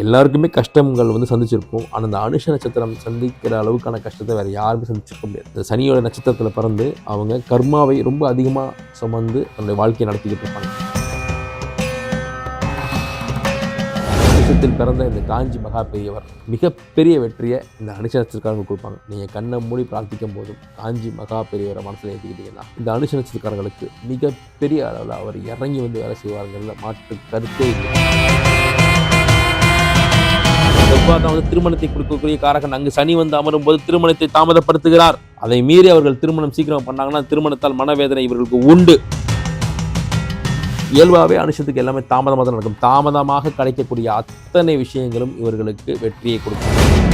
எல்லாருக்குமே கஷ்டங்கள் வந்து சந்திச்சிருப்போம். ஆனால் அந்த அனுஷ நட்சத்திரம் சந்திக்கிற அளவுக்கான கஷ்டத்தை வேறு யாருமே சந்திச்சிருக்க முடியாது. இந்த சனியோட நட்சத்திரத்தில் பிறந்து அவங்க கர்மாவை ரொம்ப அதிகமாக சுமந்து தன்னுடைய வாழ்க்கையை நடத்திக்கிட்டு இருப்பாங்க. நட்சத்திரத்தில் பிறந்த இந்த காஞ்சி மகா பெரியவர் மிகப்பெரிய வெற்றியை இந்த அனுஷ நட்சத்திரக்காரங்க கொடுப்பாங்க. நீங்கள் கண்ணை மூடி பிரார்த்திக்கும் போதும் காஞ்சி மகா பெரியவரை மனசில் ஏற்றிக்கிட்டீங்கன்னா இந்த அனுஷ நட்சத்திரக்காரங்களுக்கு மிகப்பெரிய அளவில் அவர் இறங்கி வந்து வேலை செய்வார்கள் மாற்று கருத்தே இல்லை. செவ்வாய் வந்து திருமணத்தை கொடுக்கக்கூடிய காரகன். அங்கு சனி வந்து அமரும் போது திருமணத்தை தாமதப்படுத்துகிறார். அதை மீறி அவர்கள் திருமணம் சீக்கிரம் பண்ணாங்கன்னா திருமணத்தால் மனவேதனை இவர்களுக்கு உண்டு. இயல்பாகவே அனுஷத்துக்கு எல்லாமே தாமதமாக தான் நடக்கும். தாமதமாக கிடைக்கக்கூடிய அத்தனை விஷயங்களும் இவர்களுக்கு வெற்றியை கொடுக்கும்.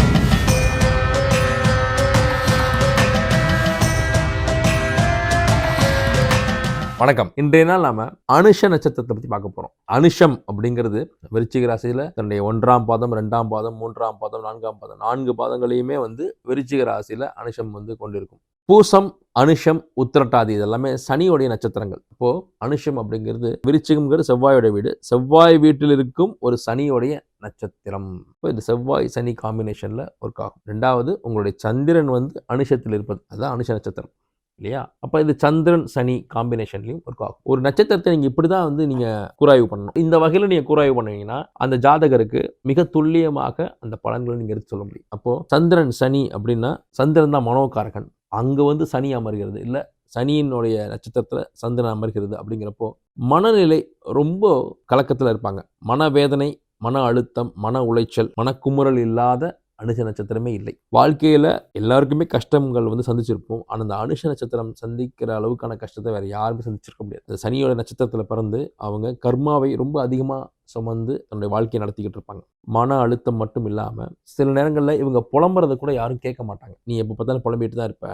வணக்கம். இன்றைய நாள் நாம அனுஷ நட்சத்திரத்தை பத்தி பார்க்க போறோம். அனுஷம் அப்படிங்கிறது விருச்சிக ராசியில தன்னுடைய ஒன்றாம் பாதம் ரெண்டாம் பாதம் மூன்றாம் பாதம் நான்காம் பாதம் நான்கு பாதங்களையுமே வந்து விருச்சிக ராசியில அனுஷம் வந்து கொண்டிருக்கும். பூசம் அனுஷம் உத்திரட்டாதி இதெல்லாமே சனியோடைய நட்சத்திரங்கள். இப்போ அனுஷம் அப்படிங்கிறது விருச்சிகம்ங்கிறது செவ்வாயோட வீடு. செவ்வாய் வீட்டில் இருக்கும் ஒரு சனியோடைய நட்சத்திரம். இப்போ இந்த செவ்வாய் சனி காம்பினேஷன்ல ஒர்க் ஆகும். ரெண்டாவது உங்களுடைய சந்திரன் வந்து அனுஷத்தில் இருப்பது. அதுதான் அனுஷ நட்சத்திரம். இல்லையா? அப்போ இது சந்திரன் சனி காம்பினேஷன்லையும் ஒர்க் ஆகும். ஒரு நட்சத்திரத்தை நீங்கள் இப்படி தான் வந்து நீங்கள் கூராய்வு பண்ணணும். இந்த வகையில் நீங்கள் கூராய்வு பண்ணுவீங்கன்னா அந்த ஜாதகருக்கு மிக துல்லியமாக அந்த பலன்களை நீங்கள் எடுத்து சொல்ல முடியும். அப்போது சந்திரன் சனி அப்படின்னா சந்திரன் தான் மனோகாரகன். அங்கே வந்து சனி அமர்கிறது இல்லை. சனியினுடைய நட்சத்திரத்தில் சந்திரன் அமர்கிறது அப்படிங்கிறப்போ மனநிலை ரொம்ப கலக்கத்தில் இருப்பாங்க. மனவேதனை மன அழுத்தம் மன உளைச்சல் மனக்குமுறல் இல்லாத அனுஷ நட்சத்திரமே இல்லை. வாழ்க்கையில் எல்லாருக்குமே கஷ்டங்கள் வந்து சந்திச்சிருப்போம் ஆனால் அந்த அனுஷ நட்சத்திரம் சந்திக்கிற அளவுக்கான கஷ்டத்தை வேறு யாருமே சந்திச்சிருக்க முடியாது. இந்த சனியோட நட்சத்திரத்தில் பிறந்து அவங்க கர்மாவை ரொம்ப அதிகமாக சுமந்து தன்னுடைய வாழ்க்கையை நடத்திக்கிட்டு இருப்பாங்க. மன அழுத்தம் மட்டும் இல்லாமல் சில நேரங்களில் இவங்க புலம்புறத கூட யாரும் கேட்க மாட்டாங்க. நீ எப்போ பார்த்தாலும் புலம்பிட்டு தான் இருப்ப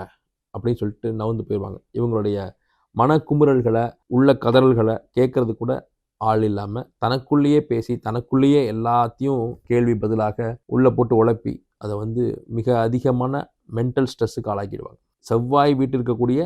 அப்படின்னு சொல்லிட்டு நவுந்து போயிடுவாங்க இவங்களுடைய மன குமுறல்களை உள்ள கதறல்களை கேட்கறது கூட ஆள் இல்லாமல் தனக்குள்ளேயே பேசி தனக்குள்ளேயே எல்லாத்தையும் கேள்வி பதிலாக உள்ளே போட்டு உழப்பி அதை வந்து மிக அதிகமான மென்டல் ஸ்ட்ரெஸ்ஸுக்கு ஆளாக்கிடுவாங்க. செவ்வாய் வீட்டில் இருக்கக்கூடிய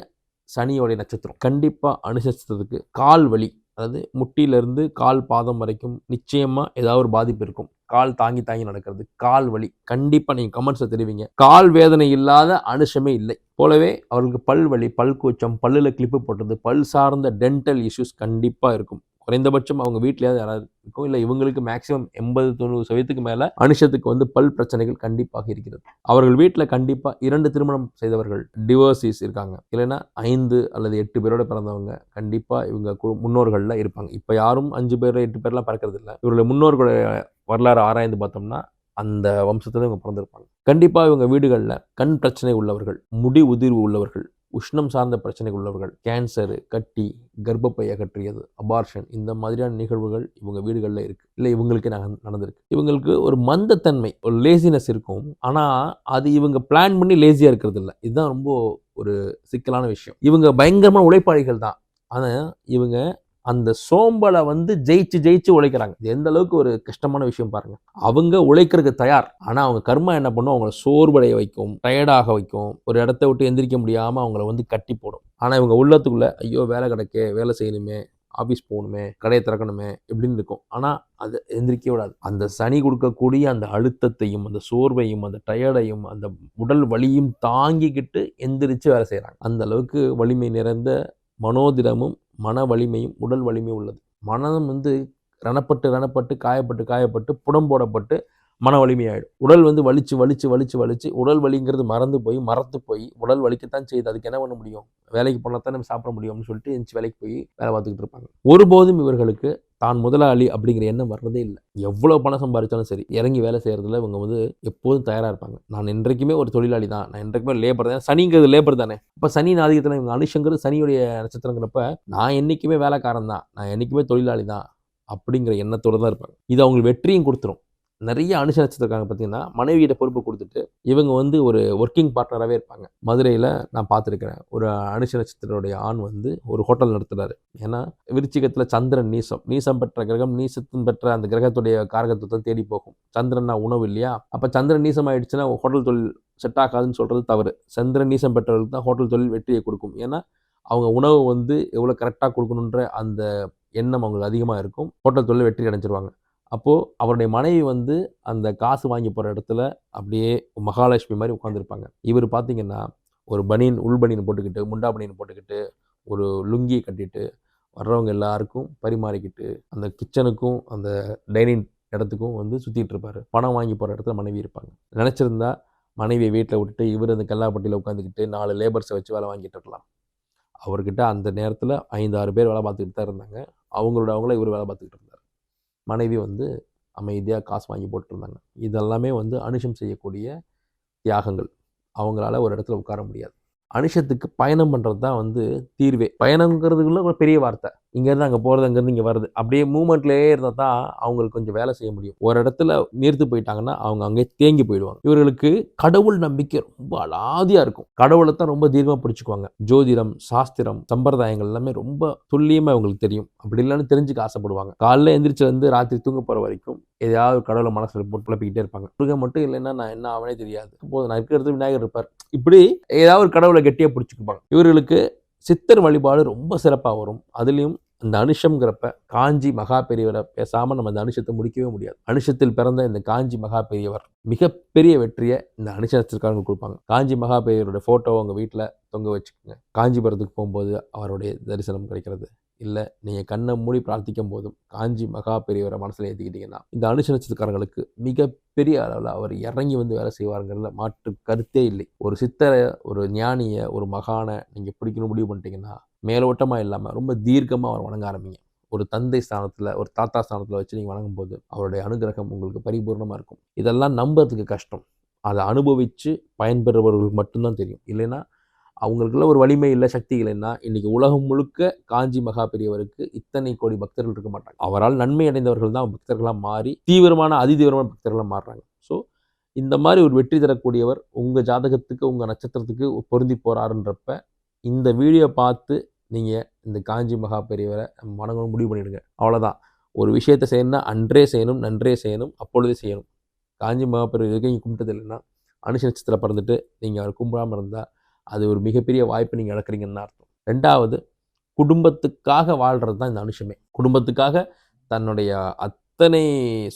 சனியோடைய நட்சத்திரம் கண்டிப்பாக அனுசரித்ததுக்கு கால் வலி அதாவது முட்டியிலேருந்து கால் பாதம் வரைக்கும் நிச்சயமாக ஏதாவது ஒரு பாதிப்பு இருக்கும். கால் தாங்கி தாங்கி நடக்கிறது கால் வலி கண்டிப்பாக நீங்கள் கமெண்ட்ஸை தெரிவிங்க. கால் வேதனை இல்லாத அனுஷமே இல்லை. போலவே அவர்களுக்கு பல் வலி பல் கூச்சம் பல்லில் கிளிப்பு போட்டது பல் சார்ந்த டென்டல் இஷ்யூஸ் கண்டிப்பாக இருக்கும். குறைந்தபட்சம் அவங்க வீட்டிலேயாவது யாராவது இருக்கும் இல்லை இவங்களுக்கு மேக்ஸிமம் எண்பது தொண்ணூறு சதவீதத்துக்கு மேலே அனுஷத்துக்கு வந்து பல் பிரச்சனைகள் கண்டிப்பாக இருக்கிறது. அவர்கள் வீட்டில் கண்டிப்பாக இரண்டு திருமணம் செய்தவர்கள் டிவோர்சிஸ் இருக்காங்க. இல்லைன்னா ஐந்து அல்லது எட்டு பேரோட பிறந்தவங்க கண்டிப்பாக இவங்க முன்னோர்களில் இருப்பாங்க. இப்போ யாரும் அஞ்சு பேர் எட்டு பேர்லாம் பறக்கிறது இல்லை. இவருடைய முன்னோர்களுடைய வரலாறு ஆராய்ந்து பார்த்தோம்னா அந்த வம்சத்தில் இவங்க பிறந்திருப்பாங்க. கண்டிப்பாக இவங்க வீடுகளில் கண் பிரச்சனை உள்ளவர்கள் முடி உதிர்வு உள்ளவர்கள் உஷ்ணம் சார்ந்த பிரச்சனைகள் உள்ளவர்கள் கேன்சரு கட்டி கர்ப்பப்பை அகற்றியது அபார்ஷன் இந்த மாதிரியான நிகழ்வுகள் இவங்க வீடுகளில் இருக்குது இல்லை இவங்களுக்கு நடந்திருக்கு. இவங்களுக்கு ஒரு மந்தத்தன்மை ஒரு லேசினஸ் இருக்கும். ஆனால் அது இவங்க பிளான் பண்ணி லேசியாக இருக்கிறது இல்லை. இதுதான் ரொம்ப ஒரு சிக்கலான விஷயம். இவங்க பயங்கரமான உழைப்பாளிகள் தான். ஆனால் இவங்க அந்த சோம்பலை வந்து ஜெயிச்சு ஜெயிச்சு உழைக்கிறாங்க. இது எந்த அளவுக்கு ஒரு கஷ்டமான விஷயம் பாருங்க. அவங்க உழைக்கிறதுக்கு தயார். ஆனா அவங்க கர்மா என்ன பண்ணும்? அவங்கள சோர்வடைய வைக்கும் டயர்டாக வைக்கும். ஒரு இடத்த விட்டு எந்திரிக்க முடியாம அவங்கள வந்து கட்டி போடும். ஆனா இவங்க உள்ளத்துக்குள்ள ஐயோ வேலை கிடைக்கே வேலை செய்யணுமே ஆஃபீஸ் போகணுமே கடையை திறக்கணுமே இப்படின்னு இருக்கும். ஆனால் அது எந்திரிக்க விடாது. அந்த சனி கொடுக்கக்கூடிய அந்த அழுத்தத்தையும் அந்த சோர்வையும் அந்த டயர்டையும் அந்த உடல் வலியும் தாங்கிக்கிட்டு எந்திரிச்சு வேலை செய்கிறாங்க அந்த அளவுக்கு வலிமை நிறைந்த மனோதிடமும் மன வலிமையும் உடல் வலிமையும் உள்ளது. மனம் வந்து ரணப்பட்டு ரணப்பட்டு காயப்பட்டு காயப்பட்டு புடம் போடப்பட்டு மன வலிமையாயிடும். உடல் வந்து வலிச்சு வலிச்சு வலிச்சு வலிச்சு உடல் வலிங்கிறது மறந்து போய் மறந்து போய் உடல் வலிக்கத்தான் செய்யுது. அதுக்கு என்ன பண்ண முடியும்? வேலைக்கு போனால் தான் நம்ம சாப்பிட முடியும்னு சொல்லிட்டு எந்திரிச்சு வேலைக்கு போய் வேலை பார்த்துக்கிட்டு இருப்பாங்க. ஒருபோதும் இவர்களுக்கு தான் முதலாளி அப்படிங்கிற எண்ணம் வர்றதே இல்லை. எவ்வளோ பணம் சம்பாதிச்சாலும் சரி இறங்கி வேலை செய்கிறதுல இவங்க வந்து எப்போதும் தயாராக இருப்பாங்க. நான் என்றைக்குமே ஒரு தொழிலாளி தான் நான் என்றைக்குமே லேபர் தான். சனிங்கிறது லேபர் தானே. இப்போ சனி நாதிகத்தில் இவங்க அனுஷங்கிறது சனியுடைய நட்சத்திரங்கிறப்ப நான் என்றைக்குமே வேலைக்காரன் தான் நான் என்றைக்குமே தொழிலாளி தான் அப்படிங்கிற எண்ணத்தோடு தான் இருப்பாங்க. இது அவங்களுக்கு வெற்றியும் கொடுத்துரும். நிறைய அனுசரிச்சிருக்காங்க பார்த்தீங்கன்னா மனைவியிட பொறுப்பு கொடுத்துட்டு இவங்க வந்து ஒரு ஒர்க்கிங் பார்ட்னராகவே இருப்பாங்க. மதுரையில் நான் பார்த்துருக்கிறேன். ஒரு அனுசரிச்சத்தினுடைய ஆண் வந்து ஒரு ஹோட்டல் நடத்துறாரு. ஏன்னா விருச்சிகத்தில் சந்திரன் நீசம். நீசம் பெற்ற கிரகம் நீசத்தின் பெற்ற அந்த கிரகத்துடைய காரகத்துவத்தை தேடி போகும். சந்திரன்னா உணவு இல்லையா? அப்போ சந்திரன் நீசம் ஆயிடுச்சுன்னா ஹோட்டல் தொழில் செட் ஆகாதுன்னு சொல்கிறது தவறு. சந்திரன் நீசம் பெற்றவர்களுக்கு தான் ஹோட்டல் தொழில் வெற்றியை கொடுக்கும். ஏன்னா அவங்க உணவு வந்து எவ்வளோ கரெக்டாக கொடுக்கணுன்ற அந்த எண்ணம் அவங்களுக்கு அதிகமாக இருக்கும். ஹோட்டல் தொழில் வெற்றி அடைஞ்சிருவாங்க. அப்போது அவருடைய மனைவி வந்து அந்த காசு வாங்கி போகிற இடத்துல அப்படியே மகாலட்சுமி மாதிரி உட்காந்துருப்பாங்க இவர் பார்த்திங்கன்னா ஒரு பனியன் உள் பனியன் போட்டுக்கிட்டு முண்டா பனியன் போட்டுக்கிட்டு ஒரு லுங்கியை கட்டிட்டு வர்றவங்க எல்லாருக்கும் பரிமாறிக்கிட்டு அந்த கிச்சனுக்கும் அந்த டைனிங் இடத்துக்கும் வந்து சுற்றிட்டு இருப்பார். பணம் வாங்கி போகிற இடத்துல மனைவி இருப்பாங்க. நினச்சிருந்தா மனைவியை வீட்டில் விட்டுட்டு இவர் அந்த கல்லாப்பட்டியில் உட்காந்துக்கிட்டு நாலு லேபர்ஸை வச்சு வேலை வாங்கிட்டு இருக்கலாம். அவர்கிட்ட அந்த நேரத்தில் ஐந்து ஆறு பேர் வேலை பார்த்துக்கிட்டு தான் இருந்தாங்க. அவங்களோட அவங்கள இவர் வேலை பார்த்துக்கிட்டு இருந்தாங்க. மனைவி வந்து அமைதியாக காசு வாங்கி போட்டுருந்தாங்க. இதெல்லாமே வந்து அனுஷம் செய்யக்கூடிய தியாகங்கள். அவங்களால ஒரு இடத்துல உட்கார முடியாது. அனுஷத்துக்கு பயணம் பண்ணுறது தான் வந்து தீர்வே. பயணங்கிறதுக்குள்ள ஒரு பெரிய வார்த்தை. இங்கேருந்து அங்கே போகிறது அங்கேருந்து இங்கே வருது அப்படியே மூமெண்ட்லேயே இருந்தால் தான் அவங்களுக்கு கொஞ்சம் வேலை செய்ய முடியும். ஒரு இடத்துல நீர்த்து போயிட்டாங்கன்னா அவங்க அங்கே தேங்கி போயிடுவாங்க. இவர்களுக்கு கடவுள் நம்பிக்கை ரொம்ப அலாதியாக இருக்கும். கடவுளை தான் ரொம்ப தீர்க்கமாக பிடிச்சிக்குவாங்க. ஜோதிடம் சாஸ்திரம் சம்பிரதாயங்கள் எல்லாமே ரொம்ப துல்லியமாக அவங்களுக்கு தெரியும். அப்படி இல்லைன்னு தெரிஞ்சுக்க ஆசைப்படுவாங்க. காலைல எந்திரிச்சு வந்து ராத்திரி தூங்க போகிற வரைக்கும் எதையாவது கடவுளை மனசில் போட்டு புலப்பிக்கிட்டே இருப்பாங்க. முருகன் மட்டும் இல்லைன்னா நான் என்ன ஆவனே தெரியாது. போது நான் இருக்கிறது விநாயகர் இருப்பார். இப்படி ஏதாவது ஒரு கடவுளை கெட்டியாக பிடிச்சிக்குப்பாங்க இவர்களுக்கு சித்தர் வழிபாடு ரொம்ப சிறப்பாக வரும். அதுலேயும் இந்த அனுஷங்கிறப்ப காஞ்சி மகா பெரியவரை பேசாமல் நம்ம இந்த அனுஷத்தை முடிக்கவே முடியாது. அனுஷத்தில் பிறந்த இந்த காஞ்சி மகா பெரியவர் மிகப்பெரிய வெற்றியை இந்த அனுஷத்திற்காக கொடுப்பாங்க. காஞ்சி மகா பெரியவரோட ஃபோட்டோ உங்கள் வீட்டில் தொங்க வச்சுக்கோங்க. காஞ்சிபுரத்துக்கு போகும்போது அவருடைய தரிசனம் கிடைக்கிறது. இல்லை நீங்கள் கண்ணை மூடி பிரார்த்திக்கும் போதும் காஞ்சி மகா பெரியவரை மனசில் ஏற்றிக்கிட்டீங்கன்னா இந்த அனுஷ நட்சத்திரக்காரங்களுக்கு மிக பெரிய அளவில் அவர் இறங்கி வந்து வேலை செய்வாருங்கிறதுல மாற்று கருத்தே இல்லை. ஒரு சித்தரை ஒரு ஞானியை ஒரு மகானை நீங்கள் பிடிக்கணும் முடிவு பண்ணிட்டீங்கன்னா மேலோட்டமாக இல்லாமல் ரொம்ப தீர்க்கமாக அவர் வணங்க ஆரம்பிங்க. ஒரு தந்தை ஸ்தானத்தில் ஒரு தாத்தா ஸ்தானத்தில் வச்சு நீங்கள் வணங்கும்போது அவருடைய அனுகிரகம் உங்களுக்கு பரிபூர்ணமாக இருக்கும். இதெல்லாம் நம்புறதுக்கு கஷ்டம். அதை அனுபவித்து பயன்பெறுபவர்களுக்கு மட்டும்தான் தெரியும். இல்லைன்னா அவங்களுக்குள்ள ஒரு வலிமை இல்லை சக்தி இல்லைன்னா இன்றைக்கி உலகம் முழுக்க காஞ்சி மகா பெரியவருக்கு இத்தனை கோடி பக்தர்கள் இருக்க மாட்டாங்க. அவரால் நன்மை அடைந்தவர்கள் தான் பக்தர்களாக மாறி தீவிரமான அதிதீவிரமான பக்தர்களாக மாறுறாங்க. ஸோ இந்த மாதிரி ஒரு வெற்றி தரக்கூடியவர் உங்கள் ஜாதகத்துக்கு உங்கள் நட்சத்திரத்துக்கு பொருந்தி போகிறாருன்றப்ப இந்த வீடியோ பார்த்து நீங்கள் இந்த காஞ்சி மகா பெரியவரை மனங்களும் முடிவு பண்ணிடுங்க. அவ்வளோதான் ஒரு விஷயத்தை செய்யணும்னா அன்றே செய்யணும் நன்றே செய்யணும் அப்பொழுதே செய்யணும். காஞ்சி மகா பெரியவர் நீங்கள் கும்பிட்டது இல்லைன்னா அனுஷ நட்சத்திரம் பிறந்துட்டு நீங்கள் அவர் கும்பிடாமல் இருந்தால் அது ஒரு மிகப்பெரிய வாய்ப்பு நீங்கள் இழக்கிறீங்கன்னு அர்த்தம். ரெண்டாவது குடும்பத்துக்காக வாழ்கிறது தான் இந்த அனுஷமே. குடும்பத்துக்காக தன்னுடைய அத்தனை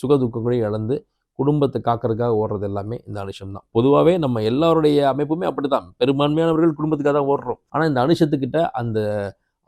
சுக துக்கங்களையும் இழந்து குடும்பத்தை காக்கிறதுக்காக ஓடுறது எல்லாமே இந்த அனுஷம் தான். பொதுவாகவே நம்ம எல்லாருடைய அமைப்புமே அப்படி தான் பெரும்பான்மையானவர்கள் குடும்பத்துக்காக தான் ஓடுறோம். ஆனால் இந்த அனுஷத்துக்கிட்ட அந்த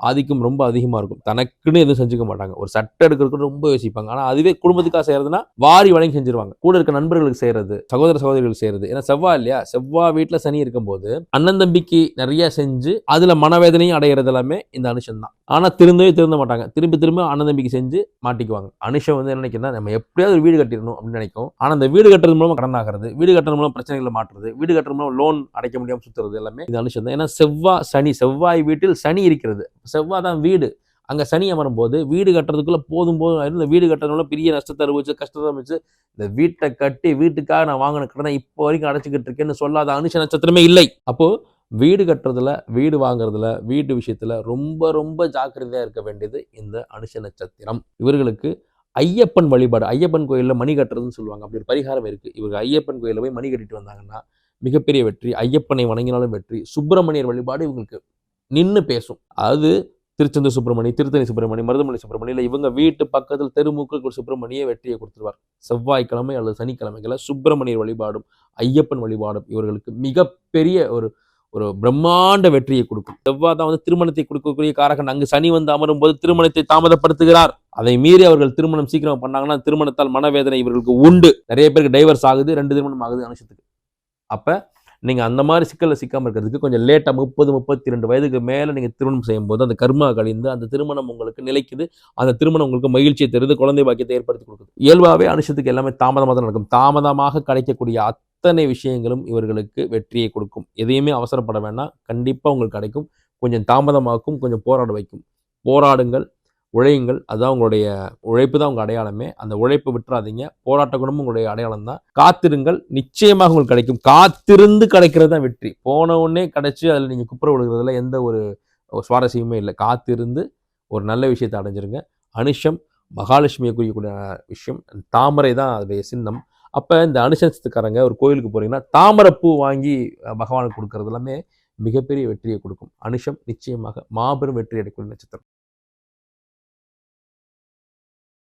ஆதிக்கம் ரொம்ப அதிகமாக இருக்கும். தனக்குன்னு எதுவும் செஞ்சுக்க மாட்டாங்க. ஒரு சட்டை எடுக்கிறதுக்கு ரொம்ப யோசிப்பாங்க. ஆனால் அதுவே குடும்பத்துக்காக செய்யறதுனா வாரி வழங்கி செஞ்சிருவாங்க. கூட இருக்க நண்பர்களுக்கு செய்யறது சகோதர சகோதரிகளுக்கு செய்யறது. ஏன்னா செவ்வாய் இல்லையா? செவ்வாய் வீட்டில் சனி இருக்கும்போது அண்ணன் தம்பிக்கு நிறைய செஞ்சு அதில் மனவேதனையும் அடைகிறது எல்லாமே இந்த அனுஷம் தான். ஆனால் திருந்தவே திருந்த மாட்டாங்க. திரும்பி திரும்ப அண்ணன் தம்பிக்கு செஞ்சு மாட்டிக்குவாங்க. அனுஷம் வந்து என்ன நினைக்கிறதா நம்ம எப்படியாவது ஒரு வீடு கட்டிடணும் அப்படின்னு நினைக்கும். ஆனால் அந்த வீடு கட்டுறது மூலமாக கடன் ஆகிறது வீடு கட்டுறது மூலம் பிரச்சனைகளை மாற்றுறது வீடு கட்டுறது மூலம் லோன் அடைக்க முடியாமல் சுற்றுறது எல்லாமே இந்த அனுஷம் தான். ஏன்னா செவ்வாய் சனி செவ்வாய் வீட்டில் சனி இருக்கிறது. செவ்வாய் தான் வீடு. அங்கே சனி அமரும் போது வீடு கட்டுறதுக்குள்ளே போதும் போதும் இந்த வீடு கட்டுறதுக்குள்ள பெரிய நஷ்டத்தை அறிவிச்சு கஷ்டத்தை அனுபவிச்சு இந்த வீட்டை கட்டி வீட்டுக்காக நான் வாங்கின கடனை இப்போ வரைக்கும் அடைச்சிக்கிட்டு இருக்கேன்னு சொல்லாத அனுஷ நட்சத்திரமே இல்லை. அப்போது வீடு கட்டுறதுல வீடு வாங்குறதுல வீட்டு விஷயத்தில் ரொம்ப ரொம்ப ஜாக்கிரதையாக இருக்க வேண்டியது இந்த அனுஷ நட்சத்திரம். இவர்களுக்கு ஐயப்பன் வழிபாடு ஐயப்பன் கோயிலில் மணி கட்டுறதுன்னு சொல்லுவாங்க. அப்படி ஒரு பரிகாரம் இருக்குது இவங்க ஐயப்பன் கோயிலில் போய் மணி கட்டிட்டு வந்தாங்கன்னா மிகப்பெரிய வெற்றி ஐயப்பனை வணங்கினாலும் வெற்றி சுப்பிரமணியர் வழிபாடு இவங்களுக்கு நின்று பேசும். அது திருச்செந்தூர் சுப்பிரமணி திருத்தணி சுப்பிரமணி மருதமலை சுப்பிரமணி இல்லை இவங்க வீட்டு பக்கத்தில் தெருமுக்கு ஒரு சுப்பிரமணிய வெற்றியை கொடுத்துருவார். செவ்வாய்க்கிழமை அல்லது சனிக்கிழமைகளை சுப்பிரமணியர் வழிபாடும் ஐயப்பன் வழிபாடும் இவர்களுக்கு மிகப்பெரிய ஒரு ஒரு பிரம்மாண்ட வெற்றியை கொடுக்கும். செவ்வாய் தான் வந்து திருமணத்தை கொடுக்கக்கூடிய காரகன். அங்கு சனி வந்து அமரும் போது திருமணத்தை தாமதப்படுத்துகிறார். அதை மீறி அவர்கள் திருமணம் சீக்கிரம் பண்ணாங்கன்னா திருமணத்தால் மனவேதனை இவர்களுக்கு உண்டு. நிறைய பேருக்கு டைவர்ஸ் ஆகுது ரெண்டு திருமணம் ஆகுது அனுஷத்துக்கு. அப்போ நீங்கள் அந்த மாதிரி சிக்கலில் சிக்காம இருக்கிறதுக்கு கொஞ்சம் லேட்டாக முப்பது முப்பத்தி ரெண்டு வயதுக்கு மேலே நீங்கள் திருமணம் செய்யும்போது அந்த கர்மா கழிந்து அந்த திருமணம் உங்களுக்கு நிலைக்குது. அந்த திருமணம் உங்களுக்கு மகிழ்ச்சியை தருது குழந்தை பாக்கியத்தை ஏற்படுத்தி கொடுக்குது. இயல்பாகவே அனுஷத்துக்கு எல்லாமே தாமதமாக தான் நடக்கும். தாமதமாக கிடைக்கக்கூடிய அத்தனை விஷயங்களும் இவர்களுக்கு வெற்றியை கொடுக்கும். எதையுமே அவசரப்பட வேண்டாம். கண்டிப்பாக உங்களுக்கு கிடைக்கும். கொஞ்சம் தாமதமாக்கும் கொஞ்சம் போராட வைக்கும். போராடுங்கள். உழையுங்கள். அதுதான் உங்களுடைய உழைப்பு தான் உங்கள் அடையாளமே. அந்த உழைப்பு விட்டுறாதீங்க. போராட்ட குணமும் உங்களுடைய அடையாளம் தான். காத்திருங்கள். நிச்சயமாக உங்களுக்கு கிடைக்கும். காத்திருந்து கிடைக்கிறது தான் வெற்றி. போன உடனே கிடைச்சி அதில் நீங்கள் குப்புற விழுகிறதுல எந்த ஒரு சுவாரஸ்யமுமே இல்லை. காத்திருந்து ஒரு நல்ல விஷயத்தை அடைஞ்சிருங்க. அனுஷம் மகாலட்சுமியை குறிக்கக்கூடிய விஷயம். தாமரை தான் அதோடைய சின்னம். அப்போ இந்த அனுசரித்துக்காரங்க ஒரு கோயிலுக்கு போகிறீங்கன்னா தாமரைப்பூ வாங்கி பகவானுக்கு கொடுக்கறது எல்லாமே மிகப்பெரிய வெற்றியை கொடுக்கும். அனுஷம் நிச்சயமாக மாபெரும் வெற்றி அடைக்கூடிய நட்சத்திரம்.